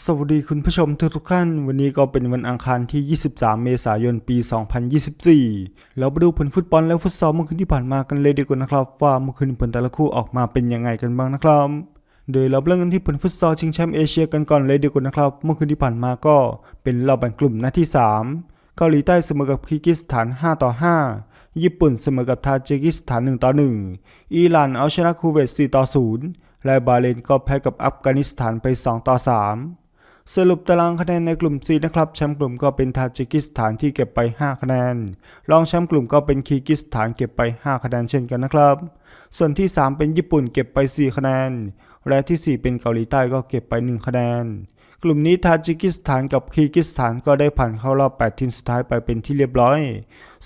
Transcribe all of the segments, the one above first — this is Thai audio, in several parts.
สวัสดีคุณผู้ชมทุกทุกท่าน วันนี้ก็เป็นวันอังคารที่ 23 เมษายน ปี 2024 เราไปดูผลฟุตบอลและฟุตซอลเมื่อคืนที่ผ่านมากันเลยดีกว่านะครับ ว่าเมื่อคืนผลแต่ละคู่ออกมาเป็นยังไงกันบ้างนะครับ โดยเราเริ่มกันที่ผลฟุตซอลชิงแชมป์เอเชียกันก่อนเลยดีกว่านะครับ เมื่อคืนที่ผ่านมาก็เป็นรอบแบ่งกลุ่มนัดที่ 3 เกาหลีใต้เสมอกับคีร์กิสถาน 5 ต่อ 5 ญี่ปุ่นเสมอกับทาจิกิสถาน 1 ต่อ 1 อิหร่านเอาชนะคูเวต 4 ต่อ 0 และบาเรนก็แพ้กับอัฟกานิสถานไป 2 ต่อ 3 สรุปตารางคะแนนในกลุ่ม C นะครับแชมป์กลุ่มก็เป็นทาจิกิสถานที่เก็บไป 5 คะแนน รองแชมป์กลุ่มก็เป็นคีกิสถานเก็บไป 5 คะแนนเช่นกันนะครับ ส่วนที่ 3 เป็นญี่ปุ่นเก็บไป 4 คะแนน และที่ 4 เป็นเกาหลีใต้ก็เก็บไป 1 คะแนน กลุ่มนี้ทาจิกิสถานกับคีกิสถานก็ได้ผ่านเข้ารอบ 8 ทีมสุดท้ายไปเป็นที่เรียบร้อย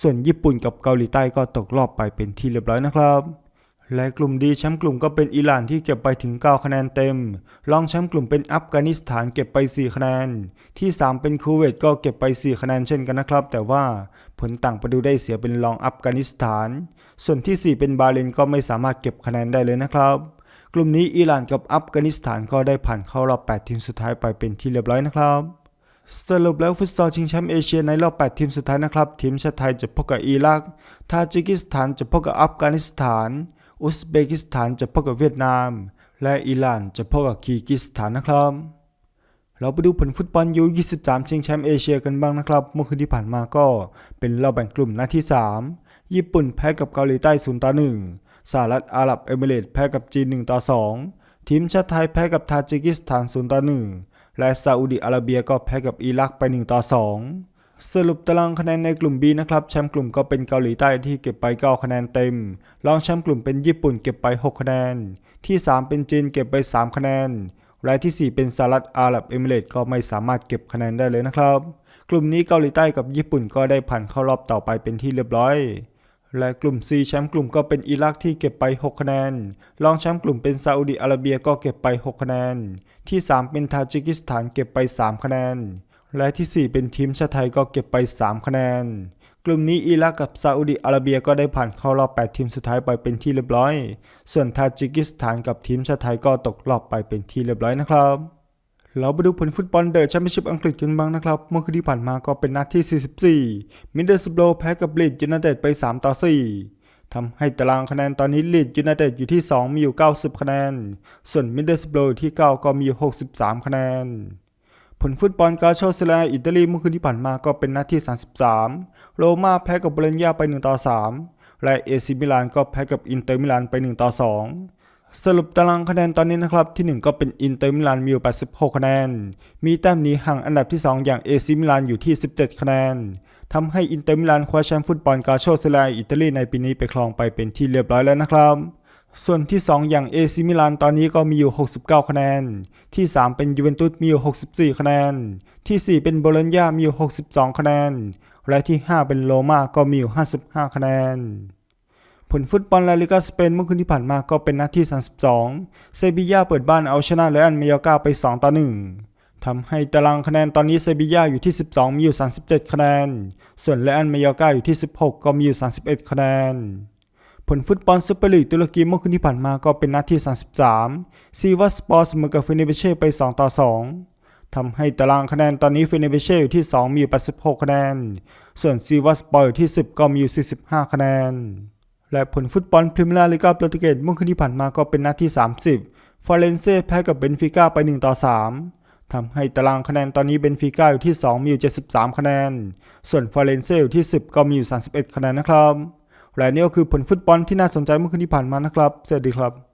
ส่วนญี่ปุ่นกับเกาหลีใต้ก็ตกรอบไปเป็นที่เรียบร้อยนะครับ และกลุ่มดีแชมป์กลุ่มก็เป็นอิหร่านที่เก็บไปถึง 9 คะแนนเต็ม รองแชมป์กลุ่มเป็นอัฟกานิสถานเก็บไป 4 คะแนน ที่ 3 เป็นคูเวตก็เก็บไป 4 คะแนนเช่นกันนะครับ แต่ว่าผลต่างประตูได้เสียเป็นรองอัฟกานิสถาน ส่วนที่ 4 เป็นบาห์เรนก็ไม่สามารถเก็บคะแนนได้เลยนะครับ กลุ่มนี้อิหร่านกับอัฟกานิสถานก็ได้ผ่านเข้ารอบ 8 ทีมสุดท้ายไปเป็นที่เรียบร้อยนะครับสรุปแล้วฟุตซอลชิงแชมป์เอเชียในรอบ 8 ทีมสุดท้ายนะครับ ทีมชาติไทยจะพบกับอิรัก ทาจิกิสถานจะพบกับอัฟกานิสถาน อุซเบกิสถานจะพบกับเวียดนาม และอิหร่านจะพบกับคีกิสถานนะครับ เราไปดูผลฟุตบอลยู23 ชิงแชมป์เอเชียกันบ้างนะครับ เมื่อคืนที่ผ่านมาก็เป็นรอบแบ่งกลุ่มนัดที่ 3 ญี่ปุ่นแพ้กับเกาหลีใต้0ต่อ1สหรัฐอาหรับเอมิเรตส์แพ้กับจีน1ต่อ2ทีมชาติไทยแพ้กับทาจิกิสถาน0ต่อ1และซาอุดิอาระเบียก็แพ้กับอิรักไป1ต่อ2 สรุปตารางคะแนนในกลุ่ม B นะครับ แชมป์กลุ่มก็เป็นเกาหลีใต้ที่เก็บไป 9 คะแนนเต็ม รองแชมป์กลุ่มเป็นญี่ปุ่นเก็บไป 6 คะแนน ที่ 3 เป็นจีนเก็บไป 3 คะแนนและที่ 4 เป็นสหรัฐอาหรับเอมิเรตส์ก็ไม่สามารถเก็บคะแนนได้เลยนะครับ กลุ่มนี้เกาหลีใต้กับญี่ปุ่นก็ได้ผ่านเข้ารอบต่อไปเป็นที่เรียบร้อย และกลุ่ม C แชมป์กลุ่มก็เป็นอิรักที่เก็บไป 6 คะแนน รองแชมป์กลุ่มเป็นซาอุดิอาระเบียก็เก็บไป 6 คะแนน ที่ 3 เป็นทาจิกิสถานเก็บไป 3 คะแนน และที่ 4 เป็นทีมชาติไทยก็เก็บไป 3 คะแนน กลุ่มนี้อิรักกับซาอุดิอาระเบียก็ได้ผ่านเข้ารอบ 8 ทีมสุดท้ายไปเป็นที่เรียบร้อย ส่วนทาจิกิสถานกับทีมชาติไทยก็ตกรอบไปเป็นที่เรียบร้อยนะครับเราไปดูผลฟุตบอลเดอะแชมเปี้ยนชิพอังกฤษกันบ้างนะครับ เมื่อคืนที่ผ่านมาก็เป็นนัดที่ 44 มิดเดิลสโบรแพ้กับลีดยูไนเต็ดไป 3 ต่อ 4 ทำให้ตารางคะแนนตอนนี้ลีดยูไนเต็ดอยู่ที่ 2 มีอยู่ 90 คะแนน ส่วนมิดเดิลสโบรที่ 9 ก็มีอยู่63 คะแนน ผลฟุตบอลกาโชเซเลอิตาลีเมื่อคืนที่ผ่านมาก็เป็นนัดที่ 33 โรม่าแพ้กับโบโลญญาไป 1 ต่อ 3 และเอซิมิลานก็แพ้กับอินเตอร์มิลานไป 1 ต่อ 2สรุปตารางคะแนนตอนนี้นะครับ ที่ 1 ก็เป็นอินเตอร์มิลานมีอยู่ 86 คะแนน มีแต้มหนี้ห่างอันดับที่ 2 อย่างเอซิมิลานอยู่ที่ 17 คะแนนทำให้อินเตอร์มิลานคว้าแชมป์ฟุตบอลกาโชเซเลอิตาลีในปีนี้ไปครองไปเป็นที่เรียบร้อยแล้วนะครับ ส่วนที่ 2 อย่างเอซิมิลานตอนนี้ก็มีอยู่ 69 คะแนน ที่ 3 เป็นยูเวนตุสมีอยู่ 64 คะแนน ที่ 4 เป็นโบโลญญามีอยู่ 62 คะแนน และที่ 5 เป็นโรมาก็มีอยู่ 55 คะแนน ผลฟุตบอลลาลิกาสเปนเมื่อคืนที่ผ่านมาก็เป็นนัดที่ 32 เซบีย่าเปิดบ้านเอาชนะเรอัลเมยอกาไป 2 ต่อ 1ทำให้ตารางคะแนนตอนนี้เซบีย่าอยู่ที่ 12 มีอยู่ 37 คะแนน ส่วนเรอัลเมยอกาอยู่ที่ 16 ก็มีอยู่ 31 คะแนน ผลฟุตบอลซูเปอร์ลีกตุรกีเมื่อคืนที่ผ่านมาก็เป็นนัดที่33 ซีวัสปอร์เสมอกับเฟเนเบเช่ไป 2 ต่อ 2 ทำให้ตารางคะแนนตอนนี้เฟเนเบเช่อยู่ที่ 2 มีอยู่ 86 คะแนน ส่วนซีวัสปอร์อยู่ที่ 10 ก็มีอยู่ 45 คะแนน และผลฟุตบอลพรีเมียร์ลีกาโปรตุเกสเมื่อคืนที่ผ่านมาก็เป็นนัดที่30 ฟอเรนเซ่แพ้กับเบนฟิก้าไป 1 ต่อ 3ทำให้ตารางคะแนนตอนนี้เบนฟิก้าอยู่ที่ 2 มีอยู่ 73 คะแนน ส่วนฟอเรนเซ่อยู่ที่ 10 ก็มีอยู่ 31 คะแนนนะครับ และนี่ก็คือผลฟุตบอลที่น่าสนใจเมื่อคืนที่ผ่านมานะครับ สวัสดีครับ